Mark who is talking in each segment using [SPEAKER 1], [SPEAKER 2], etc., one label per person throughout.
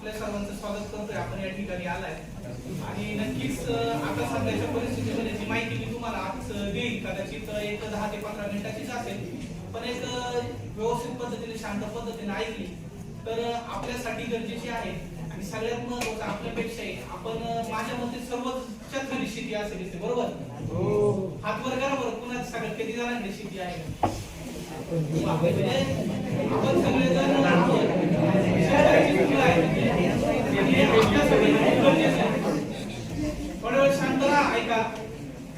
[SPEAKER 1] आपल्या सर्वांचं स्वागत करतोय. आपण या ठिकाणी आलाय. आणि नक्कीच आता सध्याच्या परिस्थितीमध्ये जी माहिती मी तुम्हाला आज अं, देईन कदाचित एक दहा ते पंधरा मिनिटाचीच असेल पण एक व्यवस्थित पद्धतीने शांत पद्धतीने ऐकली तर आपल्यासाठी गरजेची आहे. आणि सगळ्यात महत्वाचं आपल्यापेक्षाही आपण माझ्या मते सर्वच्या घरी शेती असेल बरोबर? हात वर करा बरं पुन्हा सगळ्यात किती जणांकडे शेती आहे.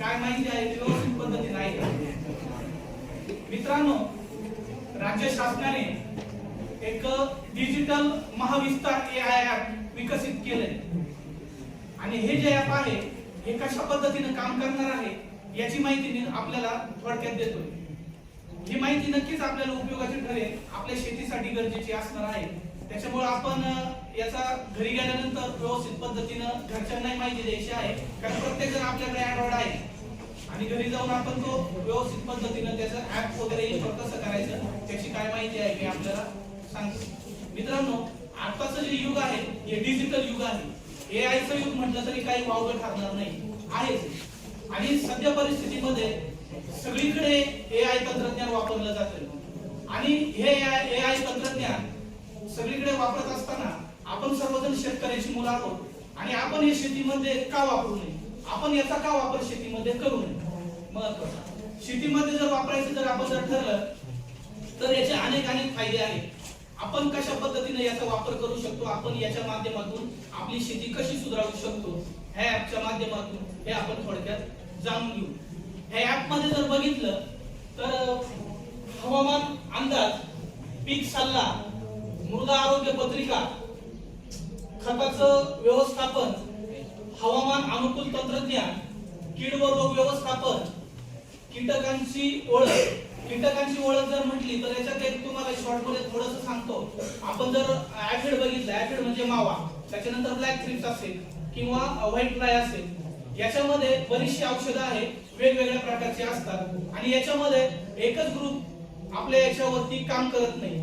[SPEAKER 1] काय माहिती आहे व्यवस्थित मित्रांनो राज्य शासनाने एक digital Mahavistar A I app विकसित केलंय. आणि हे जे ऍप आहे हे कशा पद्धतीने काम करणार आहे याची माहिती आपल्याला थोडक्यात देतोय. ही माहिती नक्कीच आपल्याला उपयोगाची ठरेल. आपल्या शेतीसाठी गरजेची असणार आहे. त्याच्यामुळे आपण याचा घरी गेल्यानंतर व्यवस्थित पद्धतीनं घरच्यांनाही माहिती द्यायची आहे. कारण प्रत्येक जण आपल्याकडे अँड्रॉइड आहे. आणि घरी जाऊन आपण तो व्यवस्थित पद्धतीनं त्याचं ऍप वगैरे इन्स्टॉल कसं करायचं त्याची काय माहिती आहे मी आपल्याला सांगतो. मित्रांनो आताचं जे युग आहे हे डिजिटल युग आहे. ए आयचं युग म्हटलं तरी काही वावगं ठरणार नाही. आहेच. आणि सध्या परिस्थितीमध्ये सगळीकडे ए आय तंत्रज्ञान वापरलं जातं आणि हे ए आय तंत्रज्ञान सगळीकडे वापरत असताना आपण सर्वजण शेतकऱ्याची मुलं आहोत. आणि आपण हे शेतीमध्ये का वापरू नये? आपण याचा का वापर शेतीमध्ये करू नये? महत्त्वाचा शेतीमध्ये जर वापरायचं जर आपण जर ठरलं तर याचे अनेक अनेक फायदे आहेत. आपण कशा पद्धतीने याचा वापर करू शकतो? आपण याच्या माध्यमातून आपली शेती कशी सुधारू शकतो? ह्या ऍपच्या माध्यमातून हे आपण थोडक्यात जाणून घेऊ. ह्या ऍपमध्ये जर बघितलं तर हवामान अंदाज पीक सल्ला मृदा आरोग्य पत्रिका खताचं व्यवस्थापन हवामान अनुकूल तंत्रज्ञान कीड व रोग व्यवस्थापन कीटकांची ओळख कीटकांची ओळख जर म्हटली तर याच्यात एक तुम्हाला शॉर्टमध्ये थोडस सांगतो. आपण जर ऍफिड बघितलं ऍफिड म्हणजे मावा त्याच्यानंतर ब्लॅक थ्रिप्स असेल किंवा व्हाईट फ्लाय असेल. याच्यामध्ये बरीचशी औषधं आहेत वेगवेगळ्या प्रकारची असतात. आणि याच्यामध्ये एकच ग्रुप आपल्या याच्यावरती काम करत नाही.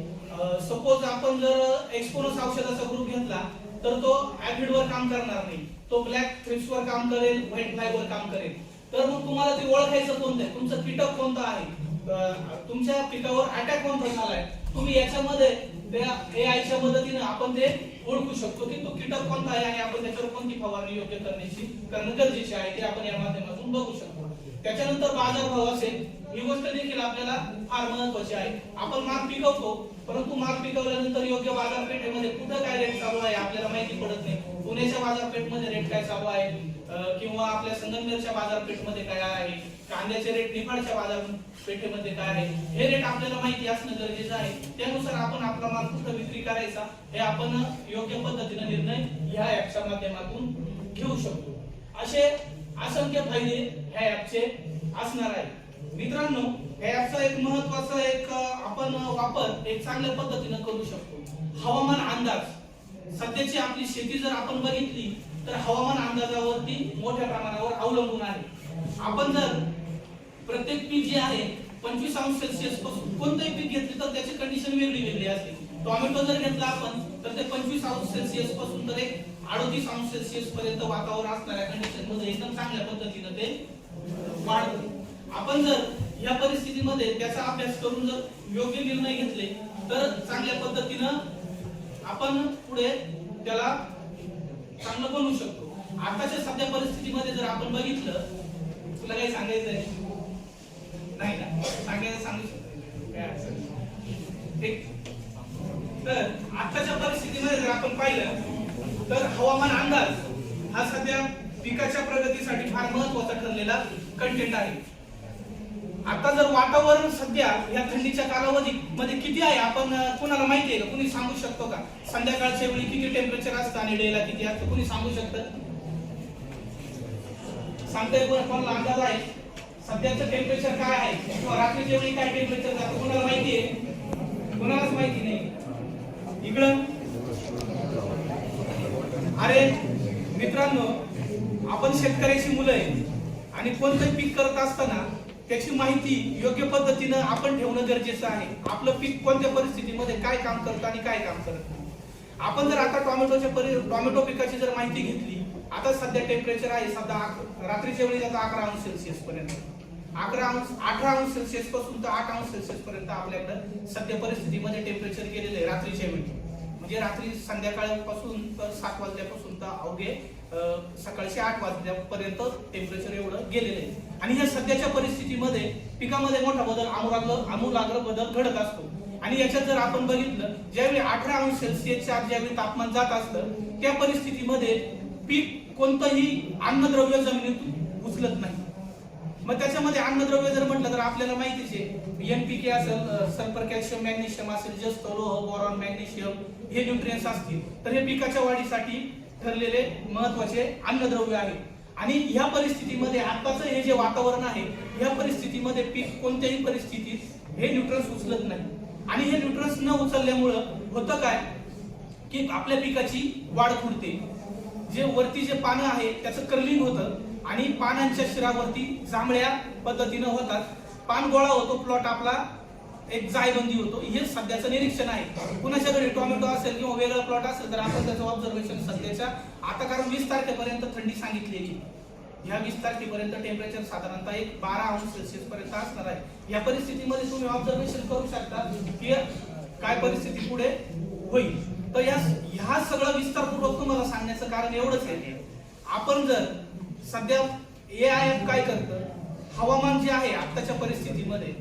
[SPEAKER 1] सपोज आपण जर एक्सपोनस औषधाचा ग्रुप घेतला तर तो ऍफिड वर काम करणार नाही. तो ब्लॅक थ्रिप्स वर काम करेल व्हाईट फ्लाय वर काम करेल. तर मग तुम्हाला ते ओळखायचं कोणतं आहे? तुमचं कीटक कोणतं आहे? तुमच्या पिकावर अटॅक कोणता झालाय? तुम्ही याच्यामध्ये त्या एआयच्या मदतीने आपण ते ओळखू शकतो की तो कीटक कोणता आहे आणि आपण त्याच्यावर कोणती फवारणी योग्य करण्याची करणं गरजेचे आहे ते आपण या माध्यमातून बघू शकतो. त्याच्यानंतर बाजारभाव असेल ही गोष्ट देखील आपल्याला फार महत्वाची आहे. आपण माल पिकवतो परंतु माल पिकवल्यानंतर योग्य बाजारपेठेमध्ये कुठं काय रेट चालू आहे आपल्याला माहिती पडत नाही. पुण्याच्या बाजारपेठमध्ये रेट काय चालू आहे? किंवा आपल्या संगमनेरच्या बाजारपेठमध्ये काय आहे? कांद्याचे रेट नेपाळच्या बाजार पेठेमध्ये काय आहे? हे रेट आपल्याला माहिती असणं गरजेचं आहे. त्यानुसार आपण आपला माल कुठं विक्री करायचा हे आपण योग्य पद्धतीने निर्णय ह्या ऍपच्या माध्यमातून घेऊ शकतो. असे असंख्य फायदे ह्या ऍपचे असणार आहे मित्रांनो ह्या ऍपचा एक महत्त्वाचा एक आपण वापर एक चांगल्या पद्धतीने करू शकतो. हवामान अंदाज. सध्याची आपली शेती जर आपण बघितली तर हवामान अंदाजावरती मोठ्या प्रमाणावर अवलंबून आहे. आपण जर प्रत्येक पीक जे आहे पंचवीस अंश सेल्सिअसपासून कोणतंही पीक घेतले तर त्याची कंडिशन वेगळी वेगळी असते. टोमॅटो जर घेतला आपण तर ते पंचवीस अंश सेल्सिअसपासून तर एक अडोतीस अंश सेल्सिअस पर्यंत वातावरण असणाऱ्या कंडिशनमध्ये एकदम चांगल्या पद्धतीनं ते वाढतं. आपण जर या परिस्थितीमध्ये त्याचा अभ्यास करून जर योग्य निर्णय घेतले तर चांगल्या पद्धतीनं आपण पुढे त्याला चांगलं बनवू शकतो. आताच्या सध्या परिस्थितीमध्ये जर आपण बघितलं तुला काही सांगायचं आहे नाही ना सांगायचं सांगू शकतो. काय अडचण ठीक. तर आताच्या परिस्थितीमध्ये जर आपण पाहिलं तर हवामान अंदाज हा सध्या पिकाच्या प्रगतीसाठी फार महत्त्वाचा ठरलेला कंटेंट आहे. आता जर वातावरण सध्या या थंडीच्या कालावधी मध्ये किती आहे आपण कुणाला कोणाला माहिती आहे का? कुणी सांगू शकतो का? संध्याकाळच्या वेळी किती टेम्परेचर असतं आणि डेला किती असतं? कुणी सांगू शकतं? सांगता कोणाला अंदाज आहे? सध्याचं टेम्परेचर काय आहे? किंवा रात्री जेवणी काय टेम्परेचर जातं कोणाला माहिती आहे? कोणालाच माहिती नाही. इकडं. अरे मित्रांनो आपण शेतकऱ्याची मुलं आहे आणि कोणतं पीक करत असताना त्याची माहिती योग्य पद्धतीनं आपण ठेवणं गरजेचं आहे. आपलं पीक कोणत्या परिस्थितीमध्ये काय काम करतं आणि काय काम करत नाही. आपण जर आता टोमॅटोच्या परि टोमॅटो पिकाची जर माहिती घेतली आता सध्या टेम्परेचर आहे सध्या रात्रीच्या वेळी जाता अकरा अंश सेल्सिअस पर्यंत. अकरा अंश अठरा अंश सेल्सिअसपासून तर आठ अंश सेल्सिअस पर्यंत आपल्याकडं सध्या परिस्थितीमध्ये टेम्परेचर गेलेलं आहे रात्रीच्या वेळी. म्हणजे रात्री संध्याकाळपासून तर सात वाजल्यापासून तर अवघे सकाळचे आठ वाजल्यापर्यंत टेम्परेचर एवढं गेलेलं आहे. आणि ह्या सध्याच्या परिस्थितीमध्ये पिकामध्ये मोठा बदल आमूलाग्र आमूलाग्र बदल घडत असतो. आणि याच्यात जर आपण बघितलं ज्यावेळी अठरा अंश सेल्सिअसच्या आत ज्यावेळी तापमान जात असतं त्या परिस्थितीमध्ये पीक कोणतंही अन्नद्रव्य जमिनीतून उचलत नाही. मग त्याच्यामध्ये अन्नद्रव्य जर म्हटलं तर आपल्याला माहितीच आहे. एनपीके असेल सल्फर कॅल्शियम मॅग्नेशियम असेल जस्त लोह बोरॉन मॅग्नेशियम हे न्यूट्रियन्स असतील. तर हे पिकाच्या वाढीसाठी ठरलेले महत्त्वाचे अन्नद्रव्य आहे. आणि ह्या परिस्थितीमध्ये आताचं हे जे वातावरण आहे ह्या परिस्थितीमध्ये पीक कोणत्याही परिस्थितीत हे न्यूट्रन्स उचलत नाही. आणि हे न्यूट्रन्स न उचलल्यामुळं होतं काय? की आपल्या पिकाची वाढ खुंटते जे वरती जे पानं आहे त्याचं कर्लिंग होतं. आणि पानांच्या शिरावरती जांभळ्या पद्धतीनं होतात. पान गोळा होतो प्लॉट आपला एक जायबंदी होतो. हे सध्याचं निरीक्षण आहे. कुणाच्या घरी टोमॅटो असेल किंवा वेगळा प्लॉट असेल तर आपण त्याचं ऑब्झर्वेशन सध्याच्या आता कारण वीस तारखेपर्यंत थंडी सांगितलेली ह्या वीस तारखेपर्यंत टेम्परेचर साधारणतः एक बारा अंश सेल्सिअस पर्यंत असणार आहे. या परिस्थितीमध्ये तुम्ही ऑब्झर्वेशन करू शकता की काय परिस्थिती पुढे होईल. तर या ह्या सगळं विस्तारपूर्वक तुम्हाला सांगण्याचं कारण एवढंच आहे. आपण जर सध्या ए आय एफ काय करतं? हवामान जे आहे आत्ताच्या परिस्थितीमध्ये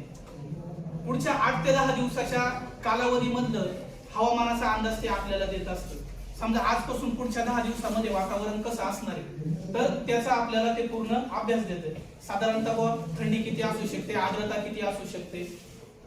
[SPEAKER 1] पुढच्या आठ ते दहा दिवसाच्या कालावधीमधलं हवामानाचा अंदाज ते आपल्याला देत असतं. समजा आजपासून पुढच्या दहा दिवसामध्ये वातावरण कसं असणार आहे तर त्याचा आपल्याला ते पूर्ण अभ्यास देते. साधारणतः थंडी किती असू शकते आर्द्रता किती असू शकते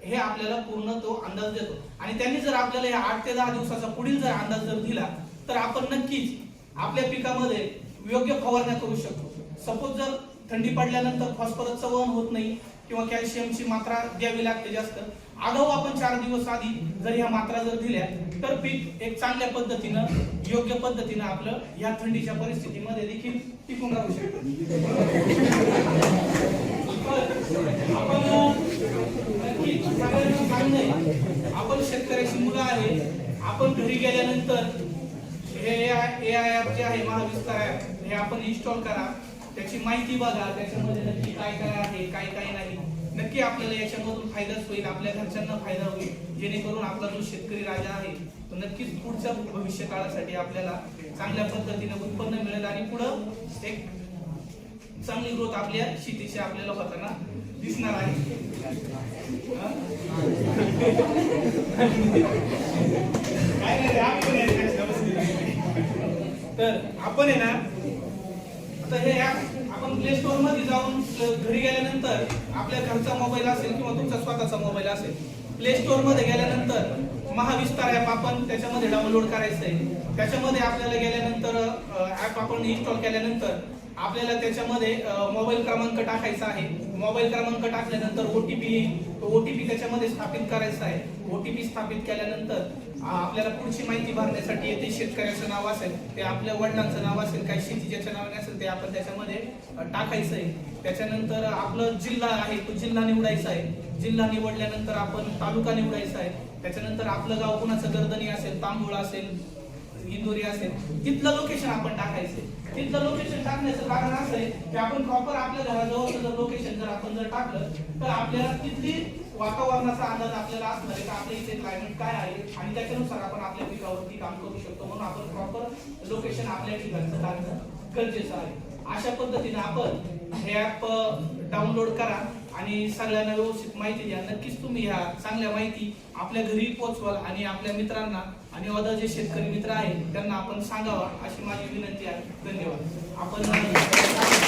[SPEAKER 1] हे आपल्याला पूर्ण तो अंदाज देतो. आणि त्यांनी जर आपल्याला या आठ ते दहा दिवसाचा पुढील जर अंदाज जर दिला तर आपण नक्कीच आपल्या पिकामध्ये योग्य फवारण्या करू शकतो. सपोज जर थंडी पडल्यानंतर फॉस्फरसचं वहन होत नाही किंवा कॅल्शियमची मात्रा द्यावी लागते जास्त आगाऊ आपण चार दिवस आधी जर ह्या मात्रा जर दिल्या तर पीक एक चांगल्या पद्धतीनं योग्य पद्धतीनं आपलं या थंडीच्या परिस्थितीमध्ये देखील टिकून राहू शकतो. आपण आपण शेतकऱ्याची मुलं आहे आपण घरी गेल्यानंतर हे ए आय ॲप जे आहे महाविस्तार ॲप हे आपण इन्स्टॉल करा. त्याची माहिती बघा त्याच्यामध्ये नक्की काय काय आहे काय काय नाही. नक्की आपल्याला याच्यामधून फायदाच होईल आपल्या घरच्यांना फायदा होईल. जेणेकरून आपला जो शेतकरी राजा आहे तो नक्कीच पुढच्या भविष्य काळासाठी आपल्याला चांगल्या पद्धतीने उत्पन्न मिळेल आणि पुढं एक चांगली ग्रोथ आपल्या शेतीची आपल्याला होताना दिसणार आहे. काय नाही तर आपण आहे ना आता हे ऍप आपण प्ले स्टोरमध्ये जाऊन घरी गेल्यानंतर आपल्या घरचा मोबाईल असेल किंवा तुमचा स्वतःचा मोबाईल असेल प्ले स्टोरमध्ये गेल्यानंतर महाविस्तार ऍप आपण त्याच्यामध्ये डाउनलोड करायचं आहे. त्याच्यामध्ये आपल्याला गेल्यानंतर ऍप आपण इन्स्टॉल केल्यानंतर आपल्याला त्याच्यामध्ये मोबाईल क्रमांक टाकायचा आहे. मोबाईल क्रमांक टाकल्यानंतर ओटीपी ओटीपी त्याच्यामध्ये स्थापित करायचा आहे. ओटीपी स्थापित केल्यानंतर आपल्याला पुढची माहिती भरण्यासाठी येते. शेतकऱ्याचं नाव असेल ते आपल्या वडिलांचं नाव असेल काही शेती ज्याच्या नावाने असेल ते आपण त्याच्यामध्ये टाकायचं आहे. त्याच्यानंतर आपलं जिल्हा आहे तो जिल्हा निवडायचा आहे. जिल्हा निवडल्यानंतर आपण तालुका निवडायचा आहे. त्याच्यानंतर आपलं गाव कुणाचं? गर्दनी असेल तांबूळ असेल इंदोरी असेल. तिथलं लोकेशन आपण टाकायचं तिथलं लोकेशन टाकण्याचं कारण असं आहे की आपण प्रॉपर आपल्या घराजवळचं जर लोकेशन जर आपण जर टाकलं तर आपल्याला तिथली वातावरणाचा अंदाज आपल्याला असणार आहे का? आपल्या इथे क्लायमेट काय आहे? आणि त्याच्यानुसार आपण आपल्या पिकावरती काम करू शकतो. म्हणून आपण प्रॉपर लोकेशन आपल्या ठिकाणचं टाकणं गरजेचं आहे. अशा पद्धतीने आपण हे ऍप डाउनलोड करा आणि सगळ्यांना व्यवस्थित माहिती द्या. नक्कीच तुम्ही ह्या चांगल्या माहिती आपल्या घरी पोहोचवाल आणि आपल्या मित्रांना आणि अदर जे शेतकरी मित्र आहेत त्यांना आपण सांगावा अशी माझी विनंती आहे. धन्यवाद. आपण